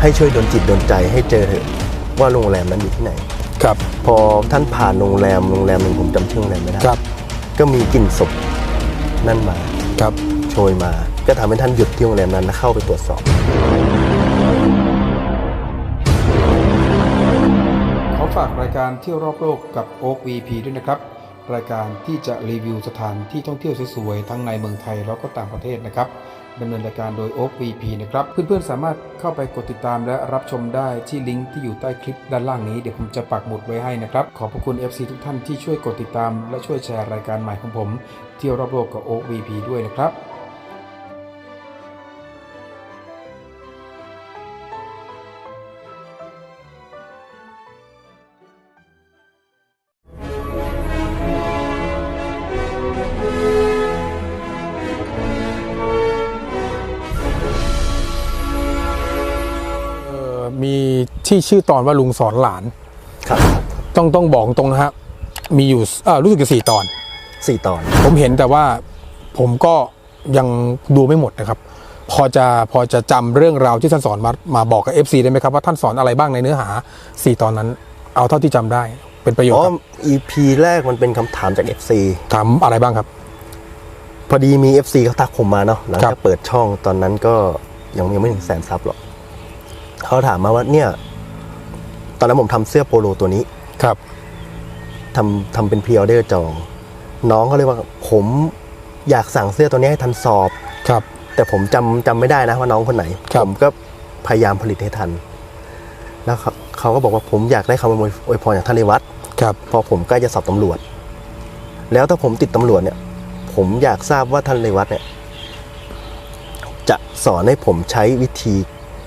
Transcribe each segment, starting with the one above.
ให้ช่วยดลจิตดลใจให้เจอเถอะว่าโรงแรมนั้นอยู่ที่ไหน ครับ พอท่านผ่านโรงแรมโรงแรมหนึ่งผมจำชื่อโรงแรมไม่ได้ครับ ก็มีกลิ่นศพนั่นมาครับ โชยมา ก็ทำให้ท่านหยุดที่โรงแรมนั้นและเข้าไปตรวจสอบ ขอฝากรายการเที่ยวรอบโลกกับโอ๊ก VP ด้วยนะครับ รายการที่จะรีวิวสถานที่ท่องเที่ยวสวยๆทั้งในเมืองไทยแล้วก็ต่างประเทศนะครับ ดำเนินรายการโดยโอ๊ก VP นะครับ เพื่อนๆ สามารถเข้าไปกดติดตามและรับชมได้ที่ลิงก์ที่อยู่ใต้คลิปด้านล่างนี้เดี๋ยวผมจะปักหมุดไว้ให้นะครับ ขอบพระคุณ FC ทุกท่านที่ช่วยกดติดตาม และช่วยแชร์รายการใหม่ของผม เที่ยวรอบโลกกับโอ๊ก VP ด้วยนะครับ ที่ชื่อตอนว่าลุงสอนหลาน ครับต้องต้องบอกตรงนะฮะมีอยู่เอ่อรู้สึกจะสี่ตอน สี่ตอน ผมเห็นแต่ว่าผมก็ยังดูไม่หมดนะครับ พอจะพอจะจำเรื่องราวที่ท่านสอนมามาบอกกับ FC ได้ไหมครับว่าท่านสอนอะไรบ้างในเนื้อหาสี่ตอนนั้น เอาเท่าที่จำได้เป็นประโยชอ๋น์อ ครับ EP แรกมันเป็นคำถามจาก FC ถามอะไรบ้างครับ พอดีมี FC เขาทักผมมาเนาะหลังครัจากบ เปิดช่องตอนนั้นก็ยังยังไม่ถึงแสนซับหรอกเขาถามมาว่าเนี่ย ตอนนั้นผมทำเสื้อโปโลตัวนี้ครับทำทำเป็นพรีออเดอร์จอง น้องเขาเลยว่าผมอยากสั่งเสื้อตัวนี้ให้ทันสอบครับ แต่ผมจำจำไม่ได้นะว่าน้องคนไหนครับผมก็พยายามผลิตให้ทัน แล้วเขาเขาก็บอกว่าผมอยากได้คำอวยอวยพรจากท่านในวัดครับพอผมใกล้จะสอบตำรวจ แล้วถ้าผมติดตำรวจเนี่ย ผมอยากทราบว่าท่านในวัดเนี่ย จะสอนให้ผมใช้วิธี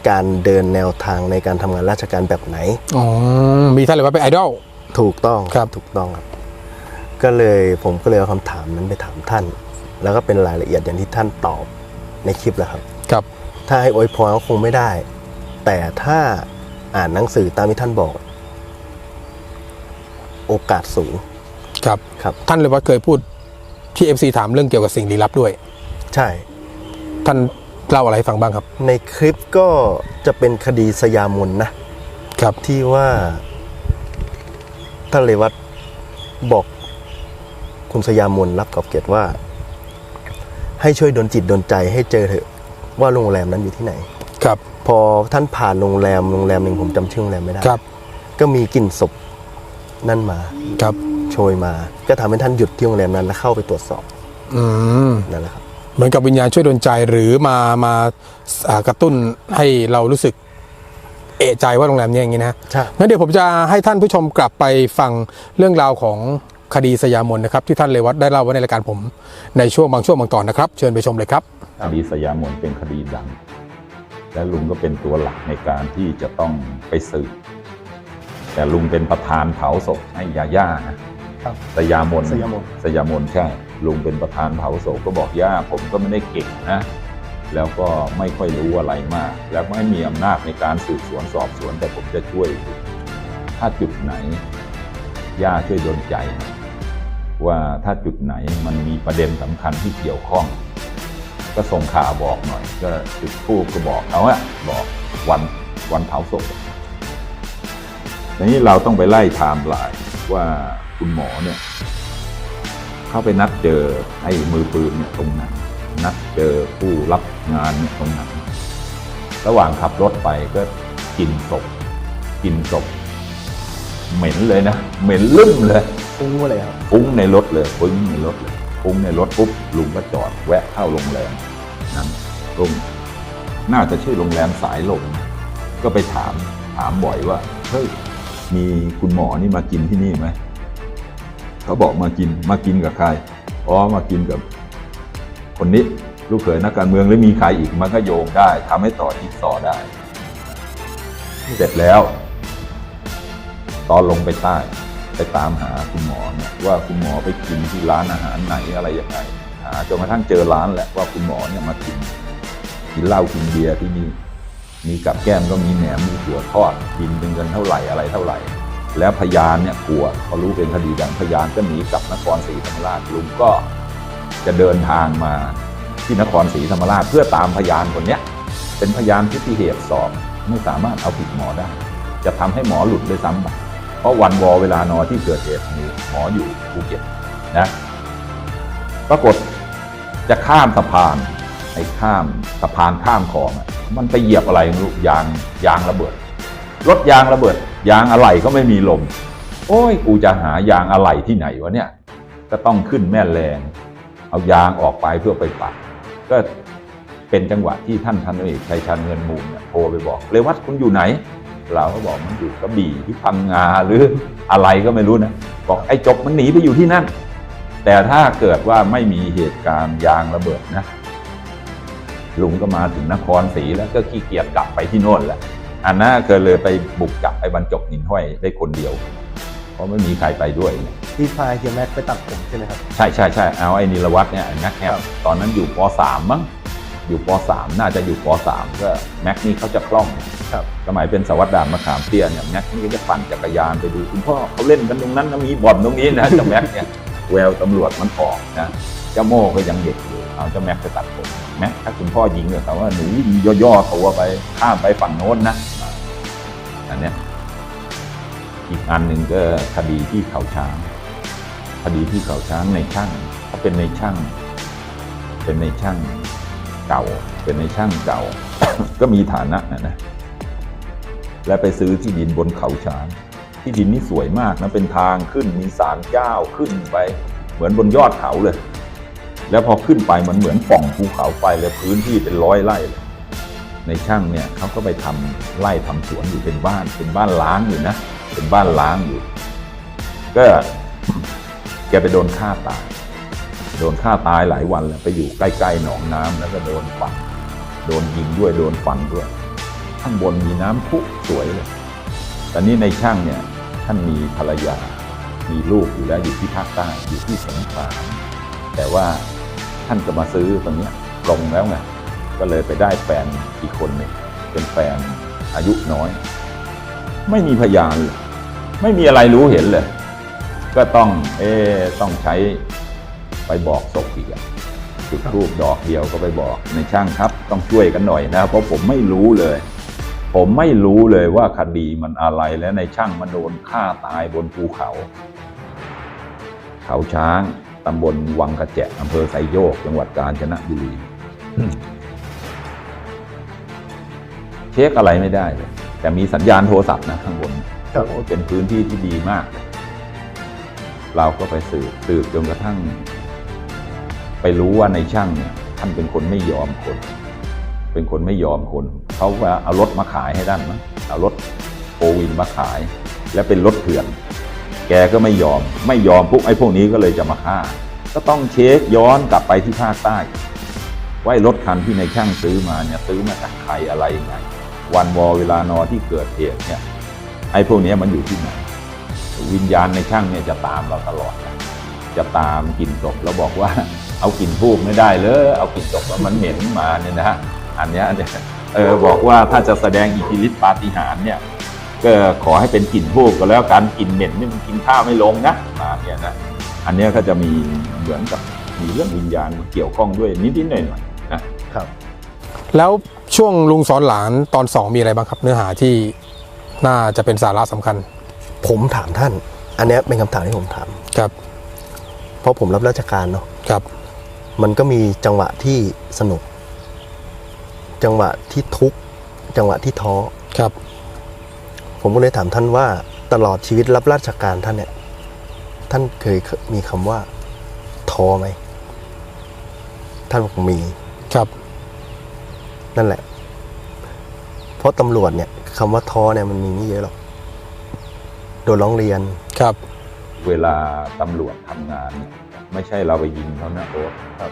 การเดินแนวทางในการทำงานราชการแบบไหน อ๋อ มีท่านเลยว่าเป็นไอดอล ถูกต้องครับ ถูกต้องครับ ก็เลยผมก็เลยเอาคำถามนั้นไปถามท่าน แล้วก็เป็นรายละเอียดอย่างที่ท่านตอบในคลิปแหละครับ ครับ ถ้าให้อวยพรก็คงไม่ได้ แต่ถ้าอ่านหนังสือตามที่ท่านบอก โอกาสสูงครับ ครับ ท่านเลยว่าเคยพูดที่ FC ถามเรื่องเกี่ยวกับสิ่งลี้ลับด้วย ใช่ ท่าน เล่าอะไรให้ฟังบ้างครับ ในคลิปก็จะเป็นคดีสยามนนะครับที่ว่าท่านเลวัตบอกคุณสยามนรับขอบเกียรติว่า ให้ช่วยดลจิตดลใจให้เจอเถอะว่าโรงแรมนั้นอยู่ที่ไหน ครับ พอท่านผ่านโรงแรมโรงแรมหนึ่งผมจำชื่อโรงแรมไม่ได้ครับ ก็มีกลิ่นศพนั่นมา ครับ โชยมา ก็ทำให้ท่านหยุดที่โรงแรมนั้นและเข้าไปตรวจสอบอืม นั่นแหละครับ เหมือนกับวิญญาณช่วยดลใจหรือมามาอ่ากระตุ้นให้เรารู้สึกเอะใจว่าโรงแรมเนี้อย่างนี้นะใช่งั้นเดี๋ยวผมจะให้ท่านผู้ชมกลับไปฟังเรื่องราวของคดีสยามนนะครับที่ท่านเลวัตได้เล่าไว้ในรายการผมในช่วงบางช่วงบางตอนนะครับ เชิญไปชมเลยครับคดีสยามนเป็นคดีดัง และลุงก็เป็นตัวหลักในการที่จะต้องไปสืบแต่ลุงเป็นประธานเผาศพให้ยาย่านะครับสยามนสยามนสยามนใช่ ลุงเป็นประธานเผาศพก็บอกย่าผมก็ไม่ได้เก่งนะ แล้วก็ไม่ค่อยรู้อะไรมาก แล้วไม่มีอำนาจในการสืบสวนสอบสวนแต่ผมจะช่วย ถ้าจุดไหนย่าช่วยดลใจ ว่าถ้าจุดไหนมันมีประเด็นสำคัญที่เกี่ยวข้อง ก็ส่งข่าวบอกหน่อย ก็จุดทูบก็บอกเอาอะบอกวันวันเผาศพทีนี้เราต้องไปไล่ไทม์ไลน์ว่าคุณหมอเนี่ย เข้าไปนัดเจอไอ้มือปืนเนี่ยตรงไหนนัดเจอผู้รับงานเนี่ยตรงไหนระหว่างขับรถไปก็กินศพกินศพเหม็นเลยนะ เหม็นลืมเลยฟุ้งเลยครับฟุ้งในรถเลยฟุ้งในรถเลยฟุ้งในรถปุ๊บลุงก็จอดแวะเข้าโรงแรมนั้นลุงน่าจะชื่อโรงแรมสายลมก็ไปถามถามบ่อยว่าเฮ้ยมีคุณหมอนี่มากินที่นี่ไหม เขาบอกมากินมากินกับใครอ๋อมากินกับคนนี้ลูกเขยนักการเมืองหรือมีใครอีกมันก็โยงได้ทำให้ต่อจิ๊กซอได้ เสร็จแล้ว ตอนลงไปใต้ไปตามหาคุณหมอเนี่ยว่าคุณหมอไปกินที่ร้านอาหารไหนอะไรยังไงหาจนกระทั่งเจอร้านแหละว่าคุณหมอเนี่ยมากินกินเหล้ากินเบียร์ที่นี่มีกับแก้มก็มีแหนมมีถั่วทอดกินเป็นเงินเท่าไหร่อะไรเท่าไหร่ แล้วพยานเนี่ยกลัวเขารู้เป็นคดีดังพยานก็หนีกลับนครศรีธรรมราชลุงก็จะเดินทางมาที่นครศรีธรรมราชเพื่อตามพยานคนเนี้ยเป็นพยานที่ที่เหตุสอบไม่สามารถเอาผิดหมอได้ จะทำให้หมอหลุดด้วยซ้ำไปเพราะวันวอเวลานอที่เกิดเหตุนี้หมออยู่ภูเก็ตนะปรากฏจะข้ามสะพานไอ้ข้ามสะพานข้ามคลองมันไปเหยียบอะไรไม่รู้ยางยางระเบิดรถยางระเบิด ยางอะไหล่ก็ไม่มีลม โอ้ยกูจะหายางอะไหล่ที่ไหนวะเนี่ย ก็ต้องขึ้นแม่แรง เอายางออกไปเพื่อไปปักก็เป็นจังหวะที่ท่านพันเอกชัยชันเงินมูลเนี่ยโทรไปบอกเรวัตคุณอยู่ไหน เราก็บอกมันอยู่กระบี่ที่พังงาหรืออะไรก็ไม่รู้นะบอกไอ้จบมันหนีไปอยู่ที่นั่น แต่ถ้าเกิดว่าไม่มีเหตุการณ์ยางระเบิดนะลุงก็มาถึงนครศรีแล้วก็ขี้เกียจกลับไปที่โน่นแหละ อันน่าเกิดเลยไปบุกจับไอ้บรรจบนินห้อยได้คนเดียว เพราะไม่มีใครไปด้วยที่พาเฮียแม็กไปตัดผมใช่ไหมครับ ใช่ใช่ใช่เอาไอ้นิรวัตเนี่ยไอ้แม็กเนี่ยครับตอนนั้นอยู่ป .3 มั้งอยู่ป .3 น่าจะอยู่ป .3 ก็แม็กนี่เขาจะคล่องครับสมัยเป็นสารวัสดานมะขามเตี้ยเนี่ยแม็กนี่ก็จะปั่นจักรยานไปดูคุณพ่อเขาเล่นกันตรงนั้นนะมีบ่อนตรงนี้นะเจ้าแม็กเนี่ยแววตำรวจมันออกนะเจ้าโม่ก็ยังเด็กอยู่ เอาเจ้าแม็กไปตัดผมแม็กถ้าคุณพ่อยิงเนี่ยแต่ว่าหนูย่อๆตัวไปข้ามไปฝั่งโน้นนะอันเนี้ยอีกอันหนึ่งก็คดีที่เขาช้างคดีที่เขาช้างในช่างเขาเป็นในช่าง เป็นในช่างเก่า เป็นในช่างเก่า ก็มีฐานะนะนะและไปซื้อที่ดินบนเขาช้าง ที่ดินนี่สวยมากนะ เป็นทางขึ้นมีศาลเจ้าขึ้นไป เหมือนบนยอดเขาเลย แล้วพอขึ้นไปมันเหมือนป่องภูเขาไฟเลยพื้นที่เป็นร้อยไร่เลยในช่างเนี่ยเขาก็ไปทำไร่ทำสวนอยู่เป็นบ้าน เป็นบ้านล้างอยู่นะเป็นบ้านล้างอยู่ ก็แกไปโดนฆ่าตาย โดนฆ่าตายหลายวันแล้วไปอยู่ใกล้ๆหนองน้ำแล้วก็โดนฟันโดนยิงด้วยโดนฟันด้วย ข้างบนมีน้ำพุสวยเลยตอนนี้ในช่างเนี่ยท่านมีภรรยา มีลูกอยู่แล้วอยู่ที่ภาคใต้อยู่ที่สงขลาแต่ว่า ท่านก็มาซื้อตรงนี้ยลงแล้วไงก็เลยไปได้แฟนอีกคนหนึ่งเป็นแฟนอายุน้อย ไม่มีพยานเลยไม่มีอะไรรู้เห็นเลย ก็ต้องเอ๊ต้องใช้ไปบอกศพอีกอะจุดรูปดอกเดียวก็ไปบอกในช่างครับ ต้องช่วยกันหน่อยนะเพราะผมไม่รู้เลย ผมไม่รู้เลยว่าคดีมันอะไรและในช่างมันโดนฆ่าตายบนภูเขา เขาช้าง ตำบลวังกระแจอำเภอไซโยก จังหวัดกาญจนบุรี เช็คอะไรไม่ได้เลยแต่มีสัญญาณโทรศัพท์นะข้างบนครับโอ้เป็นพื้นที่ที่ดีมาก เราก็ไปสืบสืบจนกระทั่ง ไปรู้ว่าในช่างเนี่ยท่านเป็นคนไม่ยอมคน เป็นคนไม่ยอมคน เขาว่าเอารถมาขายให้ด้านมั้งเอารถโฟวินมาขาย แล้วเป็นรถเถื่อน แกก็ไม่ยอม ไม่ยอมพวกไอ้พวกนี้ก็เลยจะมาฆ่า ก็ต้องเช็คย้อนกลับไปที่ภาคใต้ว่ารถคันที่ในช่างซื้อมาเนี่ยซื้อมาจากใครอะไรยังไง วันวอเวลานอที่เกิดเหตุเนี่ยไอ้พวกนี้มันอยู่ที่ไหน วิญญาณในช่างเนี่ยจะตามเราตลอด จะตามกลิ่นศพแล้วบอกว่าเอากลิ่นทูบไม่ได้เลยเอากลิ่นศพแล้วมันเหม็นมาเนี่ยนะอันเนี้ยเนี่ยเออบอกว่าถ้าจะแสดงอิทธิฤทธิปาฏิหาริย์เนี่ย ก็ขอให้เป็นกลิ่นทูบก็แล้วกันกลิ่นเหม็นนี่มันกินข้าวไม่ลงนะมาเนี่ยนะอันเนี้ยก็จะมีเหมือนกับมีเรื่องวิญญาณมาเกี่ยวข้องด้วยนิดๆหน่อยๆนะครับ แล้วช่วงลุงสอนหลานตอนสองมีอะไรบ้างครับ เนื้อหาที่น่าจะเป็นสาระสำคัญ ผมถามท่าน อันเนี้ยเป็นคำถามที่ผมถามครับ เพราะผมรับราชการเนาะครับ มันก็มีจังหวะที่สนุก จังหวะที่ทุกข์จังหวะที่ท้อครับ ผมก็เลยถามท่านว่าตลอดชีวิตรับราชการท่านเนี่ย ท่านเคยมีคำว่าท้อไหมท่านบอกมีครับ นั่นแหละ เพราะตำรวจเนี่ยคำว่าท้อเนี่ยมันมีไม่เยอะหรอกโดนร้องเรียนครับ เวลาตำรวจทำงานเนี่ยไม่ใช่เราไปยิงเขานะโอ๊ตครับ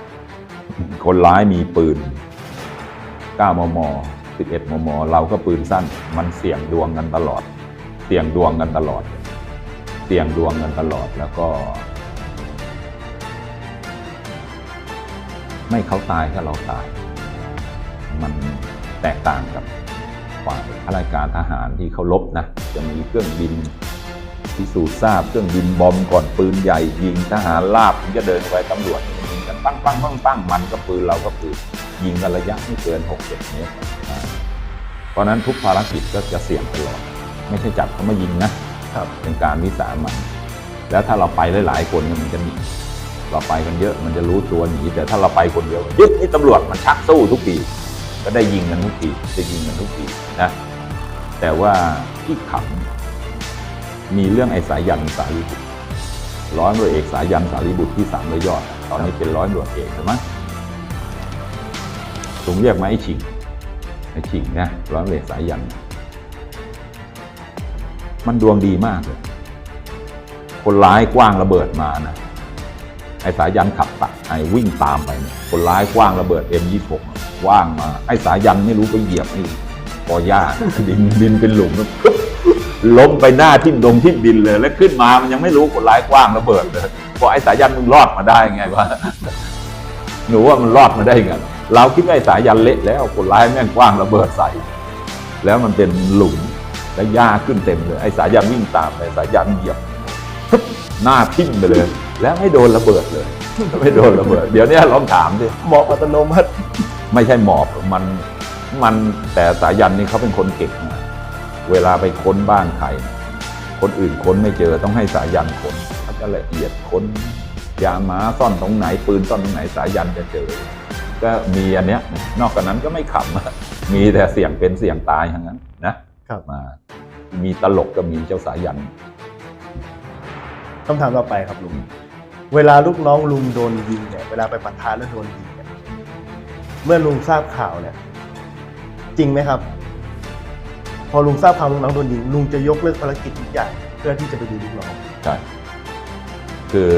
คนร้ายมีปืน9มม 11 มม เราก็ปืนสั้น มันเสี่ยงดวงกันตลอด เสี่ยงดวงกันตลอด เสี่ยงดวงกันตลอด แล้วก็ ไม่เขาตายก็เราตาย มันแตกต่างกับฝ่ายข้าราชการทหารที่เขาลบนะ จะมีเครื่องบินพิสูจน์ทราบเครื่องบินบอมก่อนปืนใหญ่ยิงทหารลาบจะเดินไปตำรวจยิงกันปั้งปั้งปั้งปั้งมันก็ปืนเราก็ปืนยิงกันระยะไม่เกินหกเจ็ดเมตร เพราะฉะนั้นทุกภารกิจก็จะเสี่ยงตลอดไม่ใช่จับเขามายิงนะครับเป็นการวิสามันแล้วถ้าเราไปหลายๆคนเนี่ยมันจะหนีเราไปกันเยอะมันจะรู้ตัวหนีแต่ถ้าเราไปคนเดียวยึดนี่ตำรวจมันชักสู้ทุกทีก็ได้ยิงกันทุกทีได้ยิงกันทุกทีนะแต่ว่าที่ขำมีเรื่องไอ้สายยันสารีบุตรร้อยตำรวจเอกสายันสารีบุตรที่สามร้อยยอด ตอนนี้เป็นร้อยตำรวจเอกใช่ไหมลุงเรียกมาไอ้ฉิง ไอ้ฉิงนะร้อยตำรวจเอกสายยัน มันดวงดีมากเลย คนร้ายกว้างระเบิดมานะ ไอ้สายยันขับตัดไอ้วิ่งตามไปเนี่ยคนร้ายกว้างระเบิด M26 ว่างมา ไอ้สายยันไม่รู้ไปเหยียบนี่ปอหญ้าดินดินเป็นหลุมแล้วล้มไปหน้าทิ่มดงทิ่มดินเลย แล้วขึ้นมามันยังไม่รู้คนร้ายกว้างระเบิดเลยพราะไอ้สายยันมึงรอดมาได้ไงวะหนูว่ามันรอดมาได้ไง เราคิดว่าไอ้สายันเละแล้วคนร้ายแม่งกว้างระเบิดใส่ แล้วมันเป็นหลุมแล้วหญ้าขึ้นเต็มเลยไอ้สายันวิ่งตามไปสายันเหยียบหน้าทิ่มไปเลย แล้วไม่โดนระเบิดเลยไม่โดนระเบิด เดี๋ยวเนี้ลองถามดิหมอบอัตโนมัติไม่ใช่หมอบมันมันแต่สายันนี่เขาเป็นคนเก่งนะเวลาไปค้นบ้านใครคนอื่นค้นไม่เจอต้องให้สายันค้นเขาจะละเอียดค้นยาม้าซ่อนตรงไหนปืนซ่อนตรงไหนสายันจะเจอ ก็มีอันเนี้ย นอกจากนั้นก็ไม่ขำอะมีแต่เสียงเป็นเสียงตายทั้งนั้นนะครับมา มีตลกก็มีเจ้าสายันคำถามต่อไปครับลุงเวลาลูกน้องลุงโดนยิงเนี่ยเวลาไปปะทะแล้วโดนยิงเนี่ยเมื่อลุงทราบข่าวเนี่ย จริงไหมครับ พอลุงทราบข่าวลูกน้องโดนยิงลุงจะยกเลิกภารกิจทุกอย่างเพื่อที่จะไปดูลูกน้องใช่คือ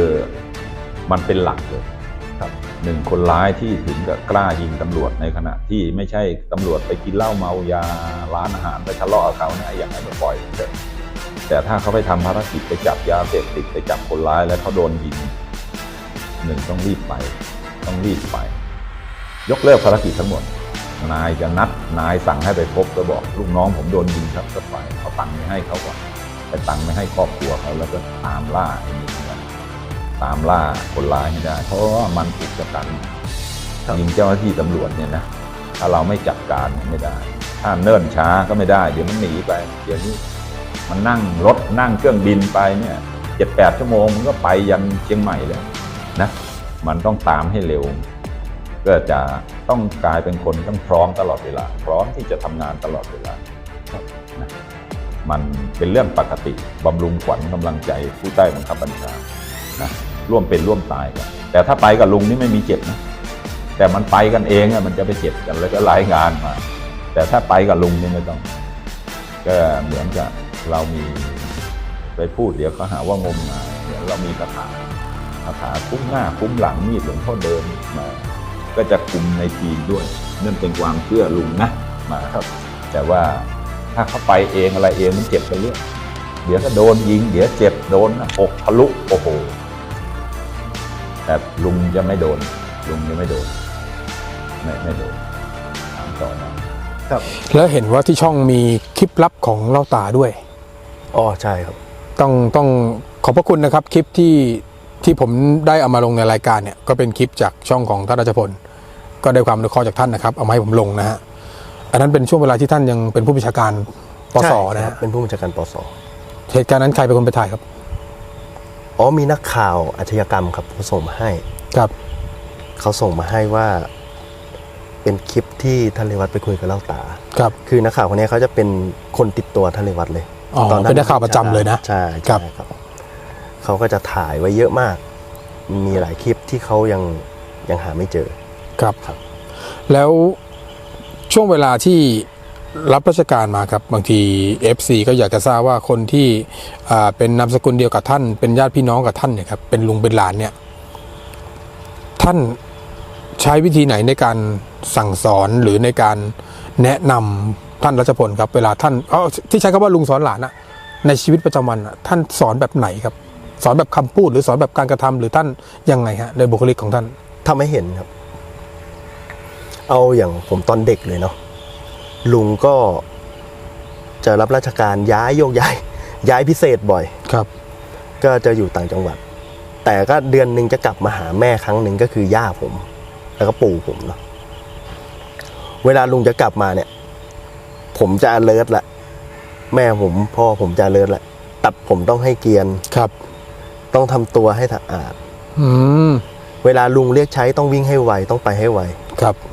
มันเป็นหลักเลยครับ หนึ่งคนร้ายที่ถึงกับกล้ายิงตำรวจในขณะที่ไม่ใช่ตำรวจไปกินเหล้าเมายาร้านอาหารไปทะเลาะกับเขานะอย่างไรก็ปล่อยเถอะแต่ถ้าเขาไปทำภารกิจไปจับยาเสพติดไปจับคนร้ายแล้วเขาโดนยิงหนึ่งต้องรีบไป ต้องรีบไป ยกเลิกภารกิจทั้งหมด นายจะนัดนายสั่งให้ไปพบก็บอกลูกน้องผมโดนยิงครับก็ไปเอาตังค์ไม่ให้เขาก่อนไปตังค์ไม่ให้ครอบครัวเขาแล้วก็ตามล่าไอ้นี่กัน ตามล่าคนร้ายให้ได้ เพราะว่ามันถูกจับกันครับยิงเจ้าหน้าที่ตำรวจเนี่ยนะถ้าเราไม่จัดการเนี่ยไม่ได้ ถ้าเนิ่นช้าก็ไม่ได้ เดี๋ยวมันหนีไป เดี๋ยวนี้มันนั่งรถนั่งเครื่องบินไปเนี่ยเจ็ดแปดชั่วโมงมันก็ไปยันเชียงใหม่เลยนะมันต้องตามให้เร็ว ก็จะต้องกลายเป็นคนต้องพร้อมตลอดเวลา พร้อมที่จะทำงานตลอดเวลานะมันเป็นเรื่องปกติบำรุงขวัญกำลังใจผู้ใต้บังคับบัญชา นะร่วมเป็นร่วมตายกันแต่ถ้าไปกับลุงนี่ไม่มีเจ็บนะแต่มันไปกันเองอะมันจะไปเจ็บกันแล้วก็รายงานมา แต่ถ้าไปกับลุงนี่ไม่ต้อง ก็เหมือนกับเรามีไปพูดเดี๋ยวเขาหาว่างมงายเดี๋ยวเรามีคาถาคาถาคุ้มหน้าคุ้มหลังมีดหลวงพ่อเดินมา ก็จะคุมในทีมด้วยนั่นเป็นความเชื่อลุงนะมาครับ แต่ว่าถ้าเขาไปเองอะไรเองมันเจ็บกันเรื่องเดี๋ยวก็โดนยิง เดี๋ยวเจ็บโดนอกทะลุโอ้โห แต่ลุงจะไม่โดน ลุงจะไม่โดน ไม่ไม่โดนถามต่อมาครับ แล้วเห็นว่าที่ช่องมีคลิปลับของเล่าตาด้วย อ๋อใช่ครับ ต้องต้องขอบพระคุณนะครับ คลิปที่ที่ผมได้เอามาลงในรายการเนี่ยก็เป็นคลิปจากช่องของท่านราชพลก็ได้ความอนุเคราะห์จากท่านนะครับ เอามาให้ผมลงนะฮะอันนั้นเป็นช่วงเวลาที่ท่านยังเป็นผู้บัญชาการปสใช่นะครัฮะบเป็นผู้บัญชาการปสเหตุการณ์นั้นใครเป็นคนไปถ่ายครับ อ๋อมีนักข่าวอาชญากรรมครับเขาส่งมาให้ ครับ เขาส่งมาให้ว่า เป็นคลิปที่ท่านเรวัตไปคุยกับเล่าตา ครับ คือนักข่าวคนนี้เขาจะเป็นคนติดตัวท่านเรวัตเลยอ๋อเป็นนักข่าวประจำเลยนะใช่ครัใช่บครับ เขาก็จะถ่ายไว้เยอะมาก มีหลายคลิปที่เขายังยังหาไม่เจอ ครับครับ แล้วช่วงเวลาที่ รับราชการมาครับบางที FC ก็อยากจะทราบว่าคนที่เป็นนามสกุลเดียวกับท่าน เป็นญาติพี่น้องกับท่านเนี่ยครับเป็นลุงเป็นหลานเนี่ยท่านใช้วิธีไหนในการสั่งสอนหรือในการแนะนำท่านรัชพลครับเวลาท่านเอาที่ใช้คำว่าลุงสอนหลานอะในชีวิตประจำวันอะท่านสอนแบบไหนครับ สอนแบบคำพูดหรือสอนแบบการกระทำหรือท่านยังไงฮะในบุคลิกของท่านทำให้เห็นครับ เอาอย่างผมตอนเด็กเลยเนาะ ลุงก็จะรับราชการย้ายโยกย้าย ย้ายพิเศษบ่อยครับ ก็จะอยู่ต่างจังหวัด แต่ก็เดือนหนึ่งจะกลับมาหาแม่ครั้งหนึ่งก็คือย่าผม แล้วก็ปู่ผมเนาะเวลาลุงจะกลับมาเนี่ย ผมจะ alert ละแม่ผมพ่อผมจะ alert ละตัดผมต้องให้เกรียนครับ ต้องทำตัวให้สะอาด อืมเวลาลุงเรียกใช้ต้องวิ่งให้ไวต้องไปให้ไวครับเ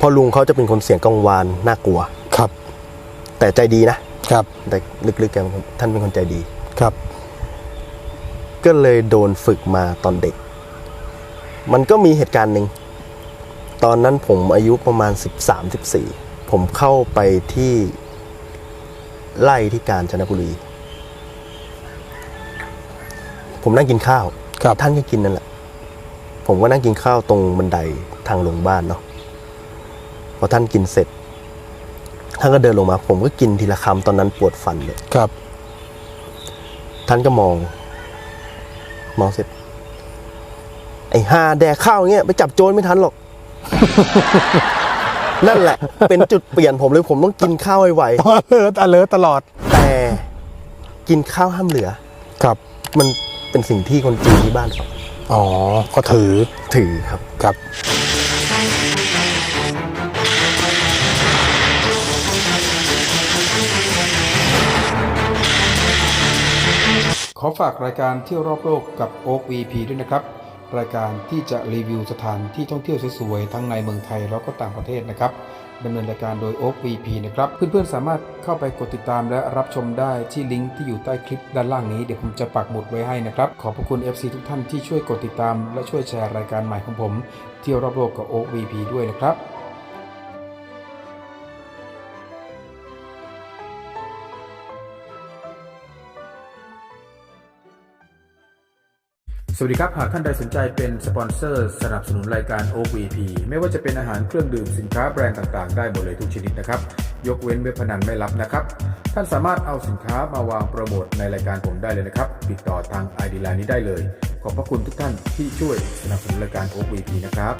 พราะลุงเขาจะเป็นคนเสียงกังวานน่ากลัว ครับ แต่ใจดีนะครับ แต่ลึกๆแกเป็นคนท่านเป็นคนใจดี ครับ ก็เลยโดนฝึกมาตอนเด็ก มันก็มีเหตุการณ์หนึ่ง ตอนนั้นผมอายุประมาณ 13 14 ผมเข้าไปที่ไล่ที่กาญจนบุรี ผมนั่งกินข้าวครับท่านก็กินนั่นแหละ ผมก็นั่งกินข้าวตรงบันไดทางลงบ้านเนาะ พอท่านกินเสร็จ ท่านก็เดินลงมา ผมก็กินทีละคำตอนนั้นปวดฟันเลยครับ ท่านก็มอง มองเสร็จ ไอ้ห่าแดกข้าวอย่างเงี้ยไปจับโจรไม่ทันหรอก นั่นแหละ เป็นจุดเปลี่ยนผมเลยผมต้องกินข้าวไวเลิศอเลิศตลอด ๆแต่กินข้าวห้ามเหลือ ครับ มันเป็นสิ่งที่คนจีนที่บ้านสอนอ๋อ ก็ถือถือครับ ครับ ขอฝากรายการเที่ยวรอบโลกกับโอ๊ก VP ด้วยนะครับ รายการที่จะรีวิวสถานที่ท่องเที่ยวสวยๆทั้งในเมืองไทยแล้วก็ต่างประเทศนะครับดำเนินรายการโดยโอ๊ก VP นะครับ เพื่อนๆสามารถเข้าไปกดติดตามและรับชมได้ที่ลิงก์ที่อยู่ใต้คลิปด้านล่างนี้เดี๋ยวผมจะปักหมุดไว้ให้นะครับ ขอบพระคุณ FC ทุกท่านที่ช่วยกดติดตาม และช่วยแชร์รายการใหม่ของผม เที่ยวรอบโลกกับโอ๊ก VP ด้วยนะครับ สวัสดีครับ หากท่านใดสนใจเป็นสปอนเซอร์สนับสนุนรายการ OVP ไม่ว่าจะเป็นอาหารเครื่องดื่มสินค้าแบรนด์ต่างๆ ได้หมดเลยทุกชนิดนะครับ ยกเว้นเว็บพนันไม่รับนะครับ ท่านสามารถเอาสินค้ามาวางโปรโมทในรายการผมได้เลยนะครับ ติดต่อทาง ID ไลน์นี้ได้เลย ขอบพระคุณทุกท่านที่ช่วยสนับสนุนรายการ OVP นะครับ